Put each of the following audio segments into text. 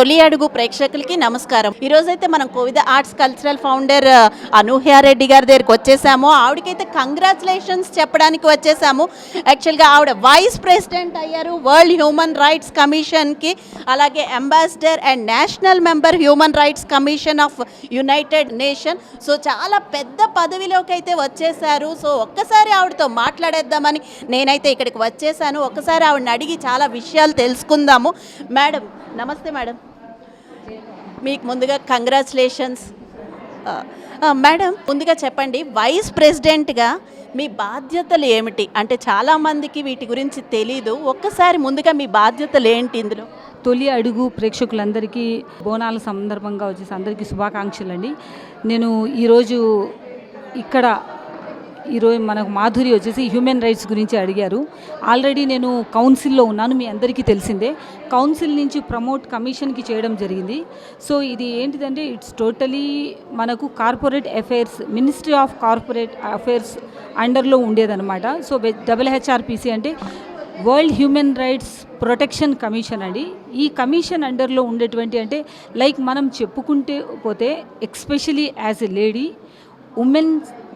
తొలి అడుగు ప్రేక్షకులకి నమస్కారం. ఈ రోజైతే మనం Kovida arts cultural founder Anuhya Reddy గారి దగ్గరికి వచ్చేసాము. ఆవిడకైతే కంగ్రాచులేషన్స్ చెప్పడానికి వచ్చేసాము. యాక్చువల్గా ఆవిడ వైస్ ప్రెసిడెంట్ అయ్యారు. వరల్డ్ హ్యూమన్ రైట్స్ కమిషన్కి అలాగే ambassador and national member human rights commission of United Nation. So చాలా పెద్ద పదవిలోకి అయితే వచ్చేసారు. సో ఒక్కసారి ఆవిడతో మాట్లాడేద్దామని నేనైతే ఇక్కడికి వచ్చేసాను. ఒక్కసారి ఆవిడని అడిగి చాలా విషయాలు తెలుసుకుందాము. మేడం నమస్తే మేడం. మీకు ముందుగా కంగ్రాచులేషన్స్. మేడం ముందుగా చెప్పండి వైస్ ప్రెసిడెంట్గా మీ బాధ్యతలు ఏమిటి? అంటే చాలామందికి వీటి గురించి తెలీదు. ఒక్కసారి ముందుగా మీ బాధ్యతలు ఏంటి ఇందులో? తొలి అడుగు ప్రేక్షకులందరికీ బోనాల సందర్భంగా వచ్చేసి అందరికీ శుభాకాంక్షలు అండి నేను ఈరోజు ఇక్కడ ఈరోజు మనకు మాధురి వచ్చేసి హ్యూమన్ రైట్స్ గురించి అడిగారు. ఆల్రెడీ నేను కౌన్సిల్లో ఉన్నాను మీ అందరికీ తెలిసిందే. కౌన్సిల్ నుంచి ప్రమోట్ కమిషన్కి చేయడం జరిగింది. సో ఇది ఏంటిదంటే ఇట్స్ టోటలీ మనకు corporate affairs ministry of corporate affairs అండర్లో ఉండేదన్నమాట. సో డబుల్ హెచ్ఆర్పిసి అంటే world human rights protection commission అండి. ఈ కమిషన్ అండర్లో ఉండేటువంటి అంటే లైక్ మనం చెప్పుకుంటే పోతే especially as a lady women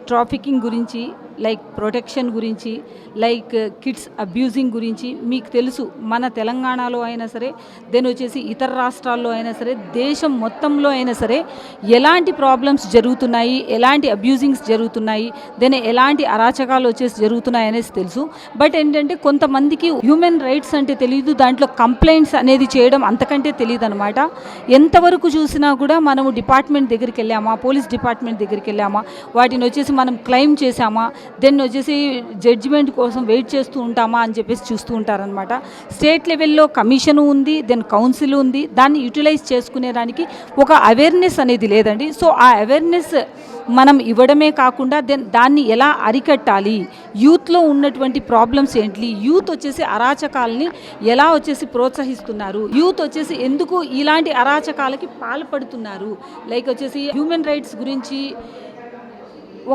trafficking గురించి లైక్ ప్రొటెక్షన్ గురించి లైక్ కిడ్స్ అబ్యూజింగ్ గురించి మీకు తెలుసు. మన తెలంగాణలో అయినా సరే దెన్ వచ్చేసి ఇతర రాష్ట్రాల్లో అయినా సరే దేశం మొత్తంలో అయినా సరే ఎలాంటి ప్రాబ్లమ్స్ జరుగుతున్నాయి ఎలాంటి అబ్యూజింగ్స్ జరుగుతున్నాయి దెన్ ఎలాంటి అరాచకాలు వచ్చేసి జరుగుతున్నాయి అనేసి తెలుసు. బట్ ఏంటంటే కొంతమందికి హ్యూమన్ రైట్స్ అంటే తెలియదు దాంట్లో కంప్లైంట్స్ అనేది చేయడం అంతకంటే తెలియదు అనమాట ఎంతవరకు చూసినా కూడా మనము డిపార్ట్మెంట్ దగ్గరికి వెళ్ళామా పోలీస్ డిపార్ట్మెంట్ దగ్గరికి వెళ్ళామా వాటిని వచ్చేసి మనం క్లెయిమ్ చేసామా దెన్ వచ్చేసి జడ్జిమెంట్ కోసం వెయిట్ చేస్తూ ఉంటామా అని చెప్పేసి చూస్తూ ఉంటారనమాట స్టేట్ లెవెల్లో కమిషన్ ఉంది దెన్ కౌన్సిల్ ఉంది. దాన్ని యూటిలైజ్ చేసుకునేదానికి ఒక అవేర్నెస్ అనేది లేదండి. సో ఆ అవేర్నెస్ మనం ఇవ్వడమే కాకుండా దెన్ దాన్ని ఎలా అరికట్టాలి? యూత్లో ఉన్నటువంటి ప్రాబ్లమ్స్ ఏంటి? యూత్ వచ్చేసి అరాచకాలని ఎలా వచ్చేసి ప్రోత్సహిస్తున్నారు? యూత్ వచ్చేసి ఎందుకు ఇలాంటి అరాచకాలకి పాల్పడుతున్నారు? లైక్ వచ్చేసి హ్యూమన్ రైట్స్ గురించి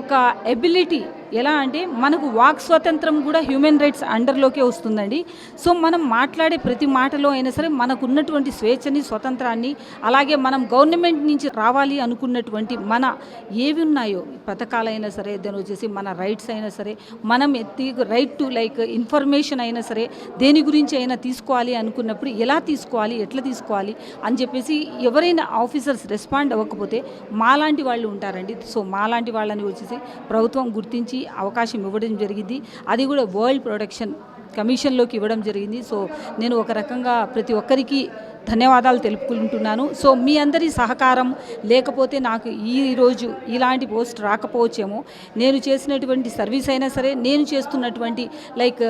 ఒక ఎబిలిటీ ఎలా అంటే మనకు వాక్ స్వాతంత్రం కూడా హ్యూమన్ రైట్స్ అండర్లోకే వస్తుందండి. సో మనం మాట్లాడే ప్రతి మాటలో అయినా సరే మనకు ఉన్నటువంటి స్వేచ్ఛని స్వతంత్రాన్ని అలాగే మనం గవర్నమెంట్ నుంచి రావాలి అనుకున్నటువంటి మన ఏవి ఉన్నాయో పథకాలైనా సరే దాని వచ్చేసి మన రైట్స్ అయినా సరే మనం ఎత్తి రైట్ టు లైక్ ఇన్ఫర్మేషన్ అయినా సరే దేని గురించి అయినా తీసుకోవాలి అనుకున్నప్పుడు ఎలా తీసుకోవాలి ఎట్లా తీసుకోవాలి అని చెప్పేసి ఎవరైనా ఆఫీసర్స్ రెస్పాండ్ అవ్వకపోతే మాలాంటి వాళ్ళు ఉంటారండి. సో మాలాంటి వాళ్ళని వచ్చేసి ప్రభుత్వం గుర్తించి అవకాశం ఇవ్వడం జరిగింది. అది కూడా వరల్డ్ ప్రొడక్షన్ కమిషన్లోకి ఇవ్వడం జరిగింది. సో నేను ఒక రకంగా ప్రతి ఒక్కరికి ధన్యవాదాలు తెలుపుకుంటున్నాను. సో మీ అందరి సహకారం లేకపోతే నాకు ఈరోజు ఇలాంటి పోస్ట్ రాకపోవచ్చేమో. నేను చేసినటువంటి సర్వీస్ అయినా సరే నేను చేస్తున్నటువంటి లైక్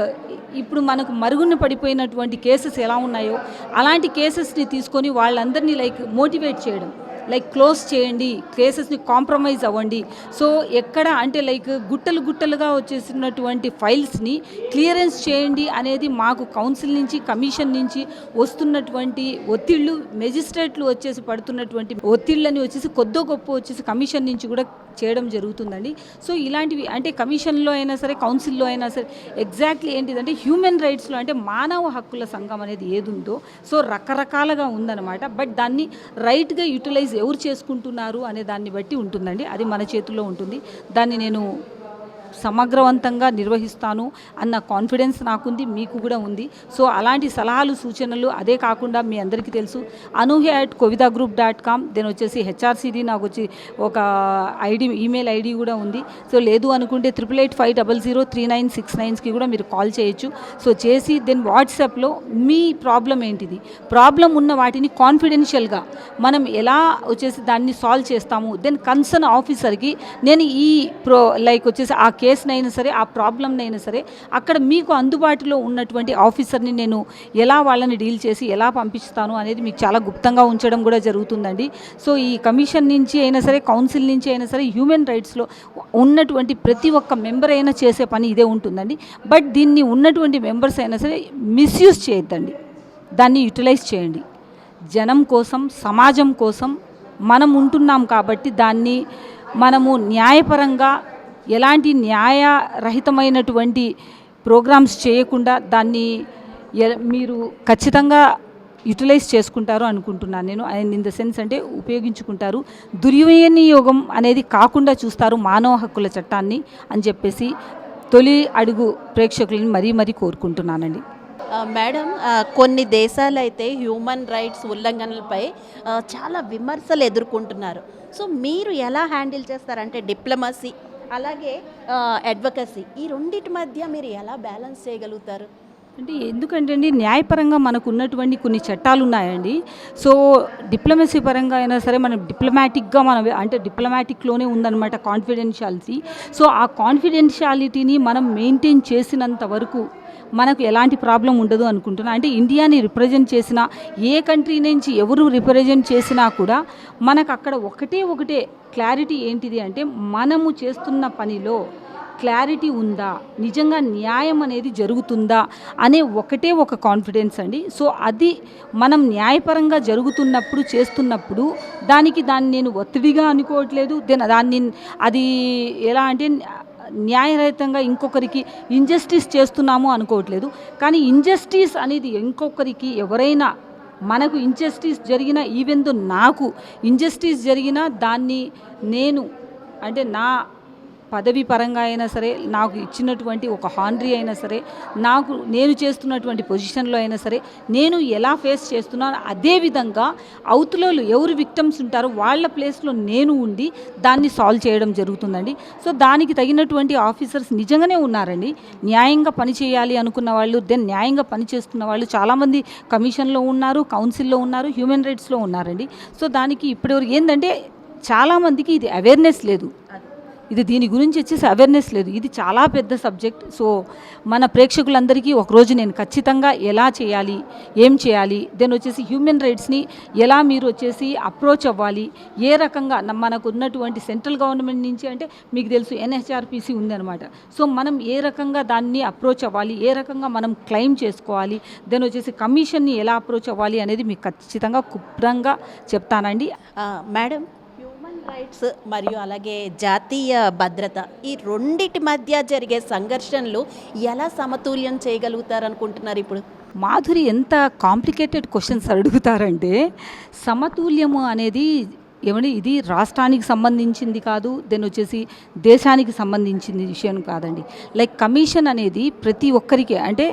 ఇప్పుడు మనకు మరుగున పడిపోయినటువంటి కేసెస్ ఎలా ఉన్నాయో అలాంటి కేసెస్ని తీసుకొని వాళ్ళందరినీ లైక్ మోటివేట్ చేయడం. లైక్ క్లోజ్ చేయండి కేసెస్ని కాంప్రమైజ్ అవ్వండి. సో ఎక్కడ అంటే లైక్ గుట్టలు గుట్టలుగా వచ్చేసినటువంటి ఫైల్స్ని క్లియరెన్స్ చేయండి అనేది మాకు కౌన్సిల్ నుంచి కమిషన్ నుంచి వస్తున్నటువంటి ఒత్తిళ్ళు మెజిస్ట్రేట్లు వచ్చేసి పడుతున్నటువంటి ఒత్తిళ్ళని వచ్చేసి కొద్దో గొప్ప వచ్చేసి కమిషన్ నుంచి కూడా చేయడం జరుగుతుందండి. సో ఇలాంటివి అంటే కమిషన్లో అయినా సరే కౌన్సిల్లో అయినా సరే ఎగ్జాక్ట్లీ ఏంటిదంటే హ్యూమన్ రైట్స్లో అంటే మానవ హక్కుల సంఘం అనేది ఏది ఉందో సో రకరకాలుగా ఉందన్నమాట. బట్ దాన్ని రైట్గా యూటిలైజ్ ఎవరు చేసుకుంటున్నారు అనే దాన్ని బట్టి ఉంటుందండి. అది మన చేతుల్లో ఉంటుంది. దాన్ని నేను సమగ్రవంతంగా నిర్వహిస్తాను అన్న కాన్ఫిడెన్స్ నాకుంది మీకు కూడా ఉంది. సో అలాంటి సలహాలు సూచనలు అదే కాకుండా మీ అందరికీ తెలుసు. Anuhya at Kovida group dot com then వచ్చేసి హెచ్ఆర్సీది నాకు వచ్చి ఒక ఐడి ఈమెయిల్ ఐడి కూడా ఉంది. సో లేదు అనుకుంటే triple eight five double zero three nine six నైన్స్కి కూడా మీరు కాల్ చేయొచ్చు. సో చేసి దెన్ వాట్సాప్లో మీ ప్రాబ్లం ఏంటిది? ప్రాబ్లం ఉన్న వాటిని కాన్ఫిడెన్షియల్గా మనం ఎలా వచ్చేసి దాన్ని సాల్వ్ చేస్తాము? దెన్ కన్సర్న్ ఆఫీసర్కి నేను ఈ ప్రో లైక్ వచ్చేసి ఆ కేసునైనా సరే ఆ ప్రాబ్లంనైనా సరే అక్కడ మీకు అందుబాటులో ఉన్నటువంటి ఆఫీసర్ని నేను ఎలా వాళ్ళని డీల్ చేసి ఎలా పంపిస్తాను అనేది మీకు చాలా గుప్తంగా ఉంచడం కూడా జరుగుతుందండి. సో ఈ కమిషన్ నుంచి అయినా సరే కౌన్సిల్ నుంచి అయినా సరే హ్యూమన్ రైట్స్లో ఉన్నటువంటి ప్రతి ఒక్క మెంబర్ అయినా చేసే పని ఇదే ఉంటుందండి. బట్ దీన్ని ఉన్నటువంటి మెంబర్స్ అయినా సరే మిస్యూజ్ చేయొద్దండి. దాన్ని యూటిలైజ్ చేయండి. జనం కోసం సమాజం కోసం మనం ఉంటున్నాం కాబట్టి దాన్ని మనము న్యాయపరంగా ఎలాంటి న్యాయరహితమైనటువంటి ప్రోగ్రామ్స్ చేయకుండా దాన్ని ఎ- మీరు ఖచ్చితంగా యూటిలైజ్ చేసుకుంటారు అనుకుంటున్నాను నేను. అండ్ ఇన్ ద సెన్స్ అంటే ఉపయోగించుకుంటారు. దుర్వినియోగం అనేది కాకుండా చూస్తారు మానవ హక్కుల చట్టాన్ని అని చెప్పేసి తొలి అడుగు ప్రేక్షకులను మరీ మరీ కోరుకుంటున్నానండి. మేడం కొన్ని దేశాలు అయితే హ్యూమన్ రైట్స్ ఉల్లంఘనలపై చాలా విమర్శలు ఎదుర్కొంటున్నారు. సో మీరు ఎలా హ్యాండిల్ చేస్తారంటే డిప్లొమసీ అలాగే అడ్వకసీ ఈ రెండిటి మధ్య మీరు ఎలా బ్యాలెన్స్ చేయగలుగుతారు? అంటే ఎందుకంటే అండి న్యాయపరంగా మనకు ఉన్నటువంటి కొన్ని చట్టాలు ఉన్నాయండి సో డిప్లొమసీ పరంగా అయినా సరే మనం డిప్లొమాటిక్గా మనం అంటే డిప్లొమాటిక్లోనే ఉందన్నమాట కాన్ఫిడెన్షియాలిటీ సో ఆ కాన్ఫిడెన్షియాలిటీని మనం మెయింటైన్ చేసినంత వరకు మనకు ఎలాంటి ప్రాబ్లం ఉండదు అనుకుంటున్నా. అంటే ఇండియాని రిప్రజెంట్ చేసిన ఏ కంట్రీ నుంచి ఎవరు రిప్రజెంట్ చేసినా కూడా మనకు అక్కడ ఒకటే ఒకటే క్లారిటీ ఏంటిది అంటే మనము చేస్తున్న పనిలో క్లారిటీ ఉందా? నిజంగా న్యాయం అనేది జరుగుతుందా? అనే ఒకటే ఒక కాన్ఫిడెన్స్ అండి. సో అది మనం న్యాయపరంగా జరుగుతున్నప్పుడు చేస్తున్నప్పుడు దానికి దాన్ని నేను ఒత్తిడిగా అనుకోవట్లేదు. దెన్ దాన్ని అది ఎలా అంటే న్యాయరహితంగా ఇంకొకరికి ఇంజస్టిస్ చేస్తున్నాము అనుకోవట్లేదు. కానీ ఇంజస్టిస్ అనేది ఇంకొకరికి ఎవరైనా మనకు ఇంజస్టిస్ జరిగిన ఈవెన్ నాకు ఇంజస్టిస్ జరిగినా దాన్ని నేను అంటే నా పదవి పరంగా అయినా సరే నాకు ఇచ్చినటువంటి ఒక హాండ్రీ అయినా సరే నాకు నేను చేస్తున్నటువంటి పొజిషన్లో అయినా సరే నేను ఎలా ఫేస్ చేస్తున్నాను అదే విధంగా అవతలలో ఎవరు విక్టమ్స్ ఉంటారో వాళ్ళ ప్లేస్లో నేను ఉండి దాన్ని సాల్వ్ చేయడం జరుగుతుందండి. సో దానికి తగినటువంటి ఆఫీసర్స్ నిజంగానే ఉన్నారండి. న్యాయంగా పనిచేయాలి అనుకున్న వాళ్ళు దెన్ న్యాయంగా పనిచేస్తున్న వాళ్ళు చాలామంది కమిషన్లో ఉన్నారు కౌన్సిల్లో ఉన్నారు హ్యూమన్ రైట్స్లో ఉన్నారండి. సో దానికి ఇప్పటివరకు ఏంటంటే చాలామందికి ఇది అవేర్నెస్ లేదు. ఇది దీని గురించి వచ్చేసి అవేర్నెస్ లేదు. ఇది చాలా పెద్ద సబ్జెక్ట్ సో మన ప్రేక్షకులందరికీ ఒకరోజు నేను ఖచ్చితంగా ఎలా చేయాలి ఏం చేయాలి దెన్ వచ్చేసి హ్యూమన్ రైట్స్ని ఎలా మీరు వచ్చేసి అప్రోచ్ అవ్వాలి ఏ రకంగా మనకు ఉన్నటువంటి సెంట్రల్ గవర్నమెంట్ నుంచి అంటే మీకు తెలుసు ఎన్హెచ్ఆర్పిసి ఉందన్నమాట. సో మనం ఏ రకంగా దాన్ని అప్రోచ్ అవ్వాలి ఏ రకంగా మనం క్లెయిమ్ చేసుకోవాలి దెన్ వచ్చేసి కమిషన్ని ఎలా అప్రోచ్ అవ్వాలి అనేది మీకు ఖచ్చితంగా కుప్రంగా చెప్తానండి. మేడం రైట్స్ మరియు అలాగే జాతీయ భద్రత ఈ రెండిటి మధ్య జరిగే సంఘర్షణలు ఎలా సమతుల్యం చేయగలుగుతారు అనుకుంటున్నారు ఇప్పుడు? మాధురి ఎంత కాంప్లికేటెడ్ క్వశ్చన్స్ అడుగుతారంటే సమతుల్యము అనేది ఏమండి? ఇది రాష్ట్రానికి సంబంధించింది కాదు దెన్ వచ్చేసి దేశానికి సంబంధించింది విషయం కాదండి. లైక్ కమిషన్ అనేది ప్రతి ఒక్కరికి అంటే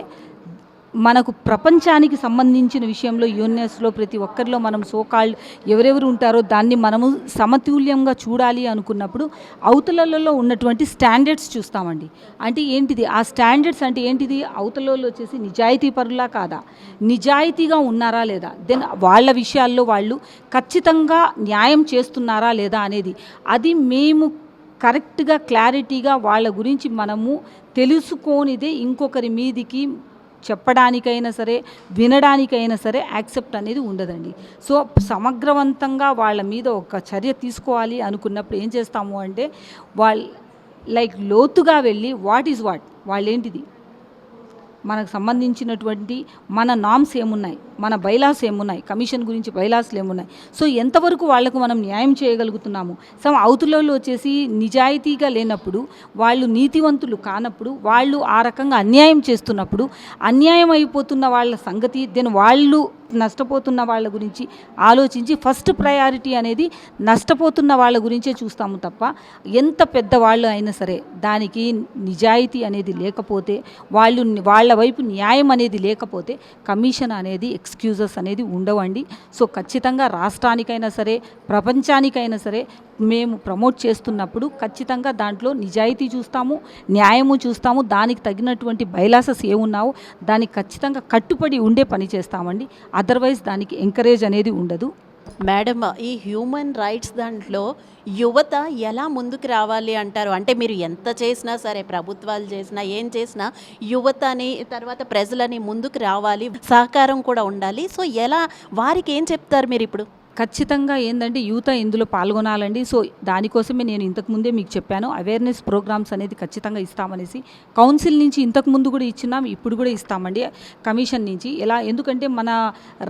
మనకు ప్రపంచానికి సంబంధించిన విషయంలో యూనియన్స్లో ప్రతి ఒక్కరిలో మనం సోకాల్డ్ ఎవరెవరు ఉంటారో దాన్ని మనము సమతుల్యంగా చూడాలి అనుకున్నప్పుడు అవతలలో ఉన్నటువంటి స్టాండర్డ్స్ చూస్తామండి. అంటే ఏంటిది? ఆ స్టాండర్డ్స్ అంటే ఏంటిది? అవతలలో వచ్చేసి నిజాయితీ పరులా కాదా? నిజాయితీగా ఉన్నారా లేదా? దెన్ వాళ్ళ విషయాల్లో వాళ్ళు ఖచ్చితంగా న్యాయం చేస్తున్నారా లేదా అనేది అది మేము కరెక్ట్గా క్లారిటీగా వాళ్ళ గురించి మనము తెలుసుకోనిదే ఇంకొకరి మీదికి చెప్పడానికైనా సరే వినడానికైనా సరే యాక్సెప్ట్ అనేది ఉండదండి. సో సమగ్రవంతంగా వాళ్ళ మీద ఒక చర్య తీసుకోవాలి అనుకున్నప్పుడు ఏం చేస్తాము అంటే వాళ్ళ లైక్ లోతుగా వెళ్ళి వాట్ ఈజ్ వాట్? వాళ్ళు ఏంటిది మనకు సంబంధించినటువంటి మన నామ్స్ ఏమున్నాయి? మన బైలాస్ ఏమున్నాయి? కమిషన్ గురించి బైలాస్లు ఏమున్నాయి? సో ఎంతవరకు వాళ్ళకు మనం న్యాయం చేయగలుగుతున్నాము? సో అవతులలో వచ్చేసి నిజాయితీగా లేనప్పుడు వాళ్ళు నీతివంతులు కానప్పుడు వాళ్ళు ఆ రకంగా అన్యాయం చేస్తున్నప్పుడు అన్యాయం అయిపోతున్న వాళ్ళ సంగతి దెన్ వాళ్ళు నష్టపోతున్న వాళ్ళ గురించి ఆలోచించి ఫస్ట్ ప్రయారిటీ అనేది నష్టపోతున్న వాళ్ళ గురించే చూస్తాము తప్ప ఎంత పెద్దవాళ్ళు అయినా సరే దానికి నిజాయితీ అనేది లేకపోతే వాళ్ళు వాళ్ళ వైపు న్యాయం అనేది లేకపోతే కమిషన్ అనేది ఎక్స్క్యూజెస్ అనేది ఉండవండి. సో ఖచ్చితంగా రాష్ట్రానికైనా సరే ప్రపంచానికైనా సరే మేము ప్రమోట్ చేస్తున్నప్పుడు ఖచ్చితంగా దాంట్లో నిజాయితీ చూస్తాము న్యాయము చూస్తాము దానికి తగినటువంటి బైలాసస్ ఏమున్నావో దానికి ఖచ్చితంగా కట్టుబడి ఉండే పని చేస్తామండి. అదర్వైజ్ దానికి ఎంకరేజ్ అనేది ఉండదు. మేడం ఈ హ్యూమన్ రైట్స్ దాంట్లో యువత ఎలా ముందుకు రావాలి అంటారు? అంటే మీరు ఎంత చేసినా సరే ప్రభుత్వాలు చేసినా ఏం చేసినా యువతని తర్వాత ప్రజలని ముందుకు రావాలి. సహకారం కూడా ఉండాలి. సో ఎలా వారికి ఏం చెప్తారు మీరు ఇప్పుడు? ఖచ్చితంగా ఏంటంటే యూత ఇందులో పాల్గొనాలండి. సో దానికోసమే నేను ఇంతకుముందే మీకు చెప్పాను. అవేర్నెస్ ప్రోగ్రామ్స్ అనేది ఖచ్చితంగా ఇస్తామనేసి కౌన్సిల్ నుంచి ఇంతకుముందు కూడా ఇచ్చినాం ఇప్పుడు కూడా ఇస్తామండి కమిషన్ నుంచి. ఎలా? ఎందుకంటే మన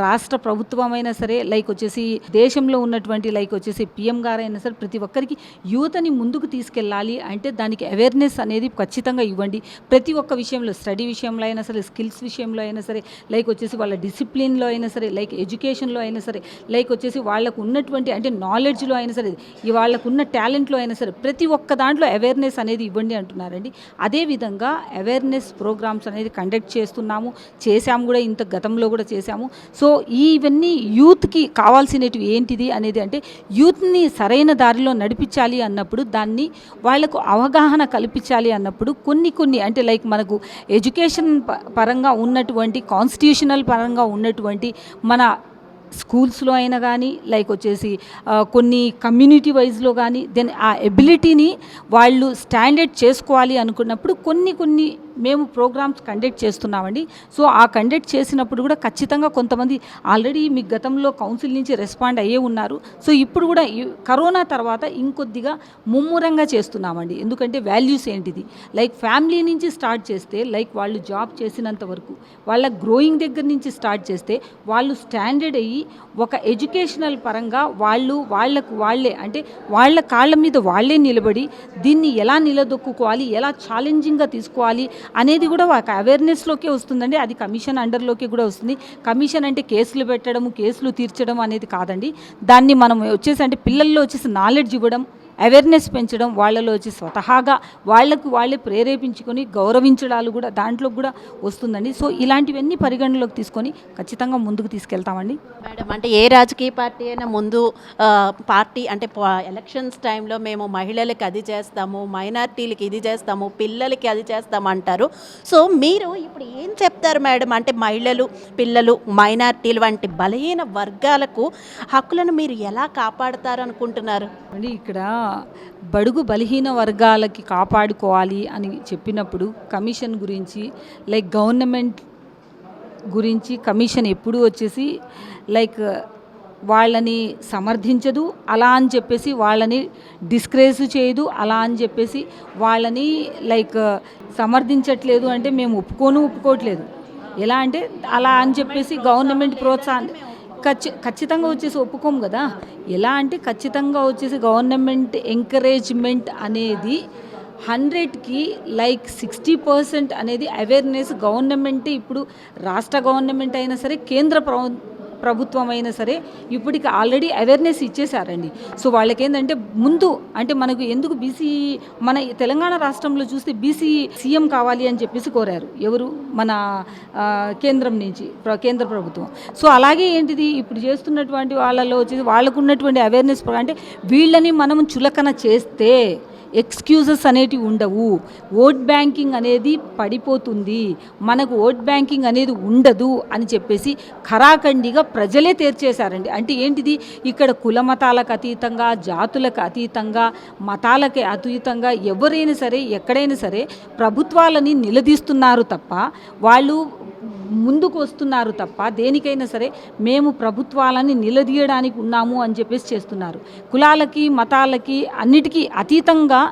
రాష్ట్ర ప్రభుత్వం అయినా సరే లైక్ వచ్చేసి దేశంలో ఉన్నటువంటి లైక్ వచ్చేసి పిఎం గారైనా సరే ప్రతి ఒక్కరికి యూతని ముందుకు తీసుకెళ్ళాలి అంటే దానికి అవేర్నెస్ అనేది ఖచ్చితంగా ఇవ్వండి. ప్రతి ఒక్క విషయంలో స్టడీ విషయంలో అయినా సరే స్కిల్స్ విషయంలో అయినా సరే లైక్ వచ్చేసి వాళ్ళ డిసిప్లిన్లో అయినా సరే లైక్ ఎడ్యుకేషన్లో అయినా సరే లైక్ వచ్చేసి వాళ్ళకు ఉన్నటువంటి అంటే నాలెడ్జ్లో అయినా సరే ఈ వాళ్ళకు ఉన్న టాలెంట్లో అయినా సరే ప్రతి ఒక్క దాంట్లో అవేర్నెస్ అనేది ఇవ్వండి అంటున్నారండి. అదేవిధంగా అవేర్నెస్ ప్రోగ్రామ్స్ అనేది కండక్ట్ చేస్తున్నాము చేశాము కూడా ఇంత గతంలో కూడా చేశాము. సో ఇవన్నీ యూత్కి కావాల్సినవి ఏంటిది అనేది అంటే యూత్ని సరైన దారిలో నడిపించాలి అన్నప్పుడు దాన్ని వాళ్ళకు అవగాహన కల్పించాలి అన్నప్పుడు కొన్ని కొన్ని అంటే లైక్ మనకు ఎడ్యుకేషన్ పరంగా ఉన్నటువంటి కాన్స్టిట్యూషనల్ పరంగా ఉన్నటువంటి మన స్కూల్స్లో అయినా కానీ లైక్ వచ్చేసి కొన్ని కమ్యూనిటీ వైజ్లో కానీ దెన్ ఆ ఎబిలిటీని వాళ్ళు స్టాండర్డ్ చేసుకోవాలి అనుకున్నప్పుడు కొన్ని కొన్ని మేము ప్రోగ్రామ్స్ కండక్ట్ చేస్తున్నామండి. సో ఆ కండక్ట్ చేసినప్పుడు కూడా ఖచ్చితంగా కొంతమంది ఆల్రెడీ మీ గతంలో కౌన్సిల్ నుంచి రెస్పాండ్ అయ్యే ఉన్నారు. సో ఇప్పుడు కూడా కరోనా తర్వాత ఇంకొద్దిగా ముమ్మూరంగా చేస్తున్నామండి. ఎందుకంటే వాల్యూస్ ఏంటిది? లైక్ ఫ్యామిలీ నుంచి స్టార్ట్ చేస్తే లైక్ వాళ్ళు జాబ్ చేసినంత వరకు వాళ్ళ గ్రోయింగ్ దగ్గర నుంచి స్టార్ట్ చేస్తే వాళ్ళు స్టాండర్డ్ అయ్యి ఒక ఎడ్యుకేషనల్ పరంగా వాళ్ళు వాళ్ళకు వాళ్ళే అంటే వాళ్ళ కాళ్ళ మీద వాళ్ళే నిలబడి దీన్ని ఎలా నిలదొక్కుకోవాలి ఎలా ఛాలెంజింగ్గా తీసుకోవాలి అనేది కూడా ఒక అవేర్నెస్లోకే వస్తుందండి. అది కమిషన్ అండర్లోకి కూడా వస్తుంది. కమిషన్ అంటే కేసులు పెట్టడము కేసులు తీర్చడం అనేది కాదండి. దాన్ని మనం వచ్చేసి అంటే పిల్లల్లో వచ్చేసి నాలెడ్జ్ ఇవ్వడం అవేర్నెస్ పెంచడం వాళ్ళలో వచ్చి స్వతహాగా వాళ్ళకు వాళ్ళే ప్రేరేపించుకొని గౌరవించడాలు కూడా దాంట్లో కూడా వస్తుందండి. సో ఇలాంటివన్నీ పరిగణలోకి తీసుకొని ఖచ్చితంగా ముందుకు తీసుకెళ్తామండి. మేడం అంటే ఏ రాజకీయ పార్టీ అయినా ముందు పార్టీ అంటే ఎలక్షన్స్ టైంలో మేము మహిళలకి అది చేస్తాము మైనార్టీలకి ఇది చేస్తాము పిల్లలకి అది చేస్తాము అంటారు. సో మీరు ఇప్పుడు ఏం చెప్తారు మేడం? అంటే మహిళలు పిల్లలు మైనార్టీలు వంటి బలహీన వర్గాలకు హక్కులను మీరు ఎలా కాపాడతారు అనుకుంటున్నారు? అండి ఇక్కడ బడుగు బలహీన వర్గాలకి కాపాడుకోవాలి అని చెప్పినప్పుడు కమిషన్ గురించి లైక్ గవర్నమెంట్ గురించి కమిషన్ ఎప్పుడు వచ్చేసి లైక్ వాళ్ళని సమర్థించదు అలా అని చెప్పేసి వాళ్ళని డిస్క్రేజ్ చేయదు అలా అని చెప్పేసి వాళ్ళని లైక్ సమర్థించట్లేదు అంటే మేము ఒప్పుకోను ఒప్పుకోవట్లేదు. ఎలా అంటే అలా అని చెప్పేసి గవర్నమెంట్ ప్రోత్సాహం ఖచ్చి ఖచ్చితంగా వచ్చేసి ఒప్పుకోము కదా. ఎలా అంటే ఖచ్చితంగా వచ్చేసి గవర్నమెంట్ ఎంకరేజ్మెంట్ అనేది హండ్రెడ్కి లైక్ సిక్స్టీ పర్సెంట్ అనేది అవేర్నెస్ గవర్నమెంటే ఇప్పుడు రాష్ట్ర గవర్నమెంట్ అయినా సరే కేంద్ర ప్ర ప్రభుత్వం అయినా సరే ఇప్పటికి ఆల్రెడీ అవేర్నెస్ ఇచ్చేసారండి సో వాళ్ళకి ఏంటంటే ముందు అంటే మనకు ఎందుకు బీసీ మన తెలంగాణ రాష్ట్రంలో చూస్తే బీసీ సీఎం కావాలి అని చెప్పేసి కోరారు. ఎవరు? మన కేంద్రం నుంచి ప్ర- కేంద్ర ప్రభుత్వం. సో అలాగే ఏంటిది? ఇప్పుడు చేస్తున్నటువంటి వాళ్ళలో వచ్చేసి వాళ్ళకు ఉన్నటువంటి అవేర్నెస్ అంటే వీళ్ళని మనం చులకన చేస్తే ఎక్స్క్యూజెస్ అనేటివి ఉండవు. ఓట్ బ్యాంకింగ్ అనేది పడిపోతుంది. మనకు ఓట్ బ్యాంకింగ్ అనేది ఉండదు అని చెప్పేసి ఖరాఖండిగా ప్రజలే తీర్చేశారండి. అంటే ఏంటిది? ఇక్కడ కుల మతాలకు అతీతంగా జాతులకు అతీతంగా మతాలకి అతీతంగా ఎవరైనా సరే ఎక్కడైనా సరే ప్రభుత్వాలని నిలదీస్తున్నారు తప్ప వాళ్ళు ముందుకు వస్తున్నారు తప్ప దేనికైనా సరే మేము ప్రభుత్వాలని నిలదీయడానికి ఉన్నాము అని చెప్పేసి చేస్తున్నారు. కులాలకి మతాలకి అన్నిటికీ అతీతంగా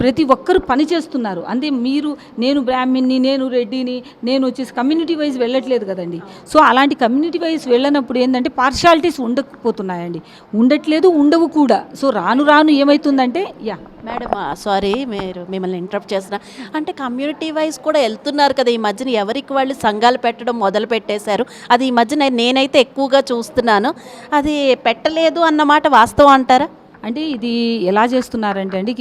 ప్రతి ఒక్కరు పని చేస్తున్నారు. అంటే మీరు నేను బ్రాహ్మిన్ని నేను రెడ్డిని నేను వచ్చేసి కమ్యూనిటీ వైజ్ వెళ్ళట్లేదు కదండి. సో అలాంటి కమ్యూనిటీ వైజ్ వెళ్ళినప్పుడు ఏంటంటే పార్షాలిటీస్ ఉండకపోతున్నాయండి. ఉండట్లేదు ఉండవు కూడా. సో రాను రాను ఏమవుతుందంటే యా. మేడం సారీ మీరు మిమ్మల్ని ఇంటరప్ట్ చేస్తున్నా. అంటే కమ్యూనిటీ వైజ్ కూడా వెళ్తున్నారు కదా ఈ మధ్యన ఎవరికి వాళ్ళు సంఘాలు పెట్టడం మొదలు పెట్టేశారు. అది ఈ మధ్యన నేనైతే ఎక్కువగా చూస్తున్నాను. అది పెట్టలేదు అన్నమాట వాస్తవం అంటారా? అంటే ఇది ఎలా చేస్తున్నారంటే అండి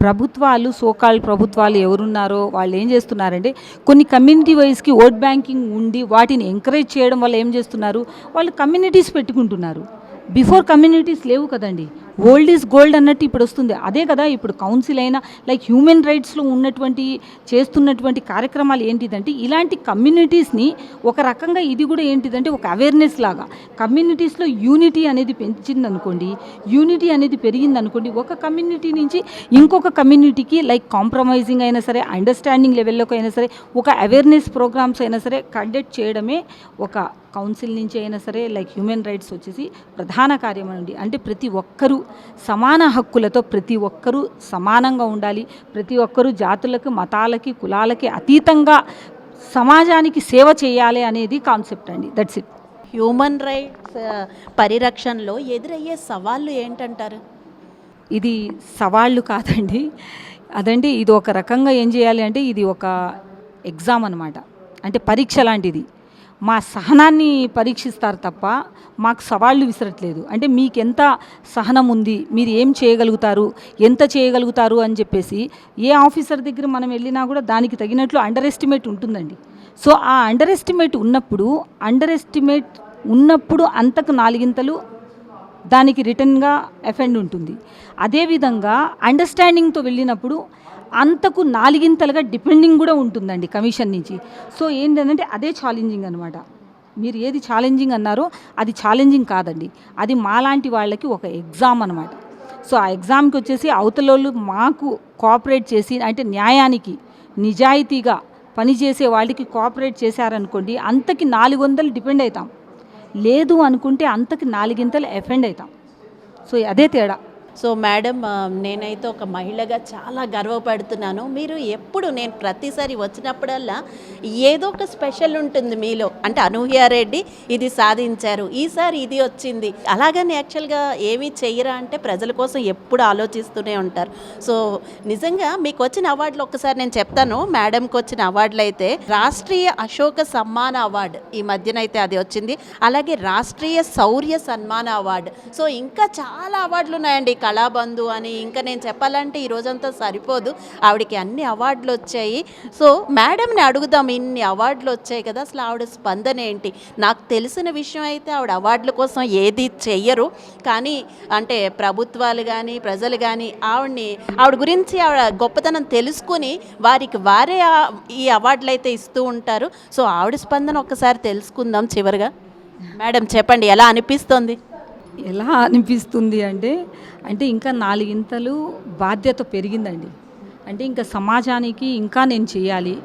ప్రభుత్వాలు సోకాల్ ప్రభుత్వాలు ఎవరున్నారో వాళ్ళు ఏం చేస్తున్నారంటే కొన్ని కమ్యూనిటీ వైజ్కి ఓట్ బ్యాంకింగ్ ఉండి వాటిని ఎంకరేజ్ చేయడం వల్ల ఏం చేస్తున్నారు? వాళ్ళు కమ్యూనిటీస్ పెట్టుకుంటున్నారు. బిఫోర్ కమ్యూనిటీస్ లేవు కదండి. ఓల్డ్ ఈజ్ గోల్డ్ అన్నట్టు ఇప్పుడు వస్తుంది. అదే కదా ఇప్పుడు కౌన్సిల్ అయినా లైక్ హ్యూమన్ రైట్స్లో ఉన్నటువంటి చేస్తున్నటువంటి కార్యక్రమాలు ఏంటిదంటే ఇలాంటి కమ్యూనిటీస్ని ఒక రకంగా ఇది కూడా ఏంటిదంటే ఒక అవేర్నెస్ లాగా కమ్యూనిటీస్లో యూనిటీ అనేది పెంచింది అనుకోండి యూనిటీ అనేది పెరిగింది అనుకోండి ఒక కమ్యూనిటీ నుంచి ఇంకొక కమ్యూనిటీకి లైక్ కాంప్రమైజింగ్ అయినా సరే అండర్స్టాండింగ్ లెవెల్లోకి అయినా సరే ఒక అవేర్నెస్ ప్రోగ్రామ్స్ అయినా సరే కండక్ట్ చేయడమే ఒక కౌన్సిల్ నుంచి అయినా సరే లైక్ హ్యూమన్ రైట్స్ వచ్చేసి ప్రధాన కార్యం అండి. అంటే ప్రతి ఒక్కరూ సమాన హక్కులతో ప్రతి ఒక్కరూ సమానంగా ఉండాలి. ప్రతి ఒక్కరూ జాతులకు మతాలకి కులాలకి అతీతంగా సమాజానికి సేవ చేయాలి అనేది కాన్సెప్ట్ అండి. దట్స్ ఇట్ హ్యూమన్ రైట్స్ పరిరక్షణలో ఎదురయ్యే సవాళ్ళు ఏంటంటారు? ఇది సవాళ్ళు కాదండి. అదండి ఇది ఒక రకంగా ఏం చేయాలి అంటే ఇది ఒక ఎగ్జామ్ అనమాట అంటే పరీక్ష లాంటిది. మా సహనాన్ని పరీక్షిస్తారు తప్ప మాకు సవాళ్ళు విసరట్లేదు. అంటే మీకు ఎంత సహనం ఉంది మీరు ఏం చేయగలుగుతారు ఎంత చేయగలుగుతారు అని చెప్పేసి ఏ ఆఫీసర్ దగ్గర మనం వెళ్ళినా కూడా దానికి తగినట్లు అండర్ ఎస్టిమేట్ ఉంటుందండి. సో ఆ అండర్ ఎస్టిమేట్ ఉన్నప్పుడు అండర్ ఎస్టిమేట్ ఉన్నప్పుడు అంతకు నాలుగింతలు దానికి రిటర్న్గా ఎఫెండ్ ఉంటుంది. అదేవిధంగా అండర్స్టాండింగ్తో వెళ్ళినప్పుడు అంతకు నాలుగింతలుగా డిపెండింగ్ కూడా ఉంటుందండి కమిషన్ నుంచి. సో ఏంటంటే అదే ఛాలెంజింగ్ అనమాట మీరు ఏది ఛాలెంజింగ్ అన్నారో అది ఛాలెంజింగ్ కాదండి. అది మాలాంటి వాళ్ళకి ఒక ఎగ్జామ్ అనమాట సో ఆ ఎగ్జామ్కి వచ్చేసి అవతలోళ్ళు మాకు కోఆపరేట్ చేసి అంటే న్యాయానికి నిజాయితీగా పనిచేసే వాళ్ళకి కోఆపరేట్ చేశారనుకోండి అంతకి నాలుగు వందలు డిపెండ్ అవుతాం లేదు అనుకుంటే అంతకి నాలుగింతలు ఎఫెండ్ అవుతాం. సో అదే తేడా. సో మేడం నేనైతే ఒక మహిళగా చాలా గర్వపడుతున్నాను. మీరు ఎప్పుడు నేను ప్రతిసారి వచ్చినప్పుడల్లా ఏదో ఒక స్పెషల్ ఉంటుంది మీలో. అంటే అనూహ్యారెడ్డి ఇది సాధించారు ఈసారి ఇది వచ్చింది. అలాగని యాక్చువల్గా ఏమీ చెయ్యరా అంటే ప్రజల కోసం ఎప్పుడు ఆలోచిస్తూనే ఉంటారు. సో నిజంగా మీకు వచ్చిన అవార్డులు ఒక్కసారి నేను చెప్తాను. మేడంకి వచ్చిన అవార్డులు అయితే రాష్ట్రీయ అశోక సమ్మాన అవార్డు ఈ మధ్యనైతే అది వచ్చింది. అలాగే రాష్ట్రీయ శౌర్య సన్మాన అవార్డు. సో ఇంకా చాలా అవార్డులు ఉన్నాయండి కళాబంధు అని ఇంకా నేను చెప్పాలంటే ఈ రోజంతా సరిపోదు. ఆవిడకి అన్ని అవార్డులు వచ్చాయి. సో మేడంని అడుగుదాం ఇన్ని అవార్డులు వచ్చాయి కదా అసలు ఆవిడ స్పందన ఏంటి? నాకు తెలిసిన విషయం అయితే ఆవిడ అవార్డుల కోసం ఏది చెయ్యరు. కానీ అంటే ప్రభుత్వాలు కానీ ప్రజలు కానీ ఆవిడని ఆవిడ గురించి ఆవిడ గొప్పతనం తెలుసుకుని వారికి వారే ఈ అవార్డులు అయితే ఇస్తూ ఉంటారు. సో ఆవిడ స్పందన ఒక్కసారి తెలుసుకుందాం చివరిగా. మేడం చెప్పండి ఎలా అనిపిస్తుంది? ఎలా అనిపిస్తుంది అంటే అంటే ఇంకా నాలుగింతలు బాధ్యత పెరిగిందండి. అంటే ఇంకా సమాజానికి ఇంకా నేను చేయాలి.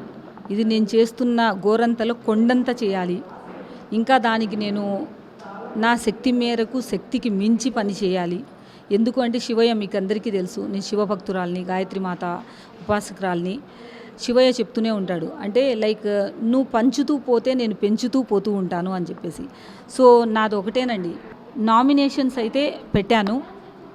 ఇది నేను చేస్తున్న గోరంతలో కొండంత చేయాలి. ఇంకా దానికి నేను నా శక్తి మేరకు శక్తికి మించి పని చేయాలి. ఎందుకు అంటే శివయ్య మీకు అందరికీ తెలుసు నేను శివభక్తురాల్ని గాయత్రి మాత ఉపాసకురాల్ని శివయ్య చెప్తూనే ఉంటాడు. అంటే లైక్ నువ్వు పంచుతూ పోతే నేను పెంచుతూ పోతూ ఉంటాను అని చెప్పేసి. సో నాది ఒకటేనండి. నామినేషన్స్ అయితే పెట్టాను.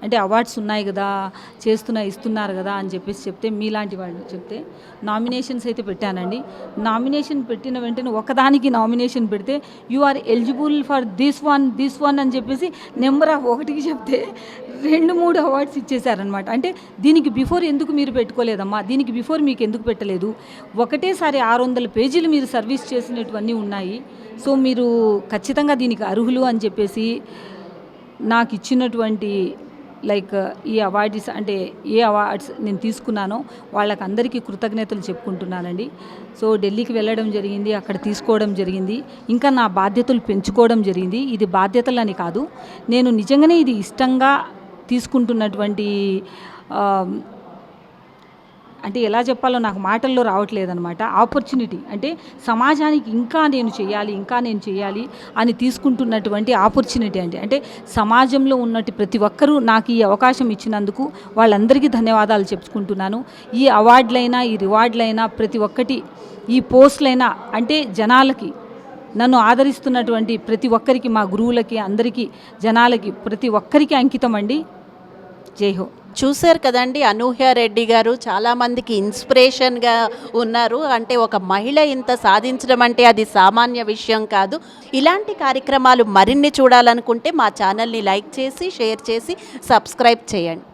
అంటే అవార్డ్స్ ఉన్నాయి కదా చేస్తున్నా ఇస్తున్నారు కదా అని చెప్పేసి చెప్తే మీలాంటి వాళ్ళు చెప్తే నామినేషన్స్ అయితే పెట్టానండి. నామినేషన్ పెట్టిన వెంటనే ఒకదానికి నామినేషన్ పెడితే you are eligible for this one this one అని చెప్పేసి నెంబర్ ఆఫ్ ఒకటికి చెప్తే రెండు మూడు అవార్డ్స్ ఇచ్చేసారనమాట అంటే దీనికి బిఫోర్ ఎందుకు మీరు పెట్టుకోలేదమ్మా? దీనికి బిఫోర్ మీకు ఎందుకు పెట్టలేదు? ఒకటేసారి ఆరు వందల పేజీలు మీరు సర్వీస్ చేసినటువన్నీ ఉన్నాయి. సో మీరు ఖచ్చితంగా దీనికి అర్హులు అని చెప్పేసి నాకు ఇచ్చినటువంటి లైక్ ఈ అవార్డ్స్ అంటే ఏ అవార్డ్స్ నేను తీసుకున్నానో వాళ్ళకి అందరికీ కృతజ్ఞతలు చెప్పుకుంటున్నానండి. సో ఢిల్లీకి వెళ్ళడం జరిగింది అక్కడ తీసుకోవడం జరిగింది ఇంకా నా బాధ్యతలు పెంచుకోవడం జరిగింది. ఇది బాధ్యతలని కాదు. నేను నిజంగానే ఇది ఇష్టంగా తీసుకుంటున్నటువంటి అంటే ఎలా చెప్పాలో నాకు మాటల్లో రావట్లేదనమాట ఆపర్చునిటీ అంటే సమాజానికి ఇంకా నేను చేయాలి ఇంకా నేను చేయాలి అని తీసుకుంటున్నటువంటి ఆపర్చునిటీ అండి. అంటే సమాజంలో ఉన్నట్టు ప్రతి ఒక్కరూ నాకు ఈ అవకాశం ఇచ్చినందుకు వాళ్ళందరికీ ధన్యవాదాలు చెప్పుకుంటున్నాను. ఈ అవార్డులైనా ఈ రివార్డులైనా ప్రతి ఒక్కటి ఈ పోస్టులైనా అంటే జనాలకి నన్ను ఆదరిస్తున్నటువంటి ప్రతి ఒక్కరికి మా గురువులకి అందరికీ జనాలకి ప్రతి ఒక్కరికి అంకితం అండి. జై హో. చూశారు కదండి అనూహ్య రెడ్డి గారు చాలామందికి ఇన్స్పిరేషన్గా ఉన్నారు. అంటే ఒక మహిళ ఇంత సాధించడం అంటే అది సామాన్య విషయం కాదు. ఇలాంటి కార్యక్రమాలు మరిన్ని చూడాలనుకుంటే మా ఛానల్ని లైక్ చేసి షేర్ చేసి సబ్స్క్రైబ్ చేయండి.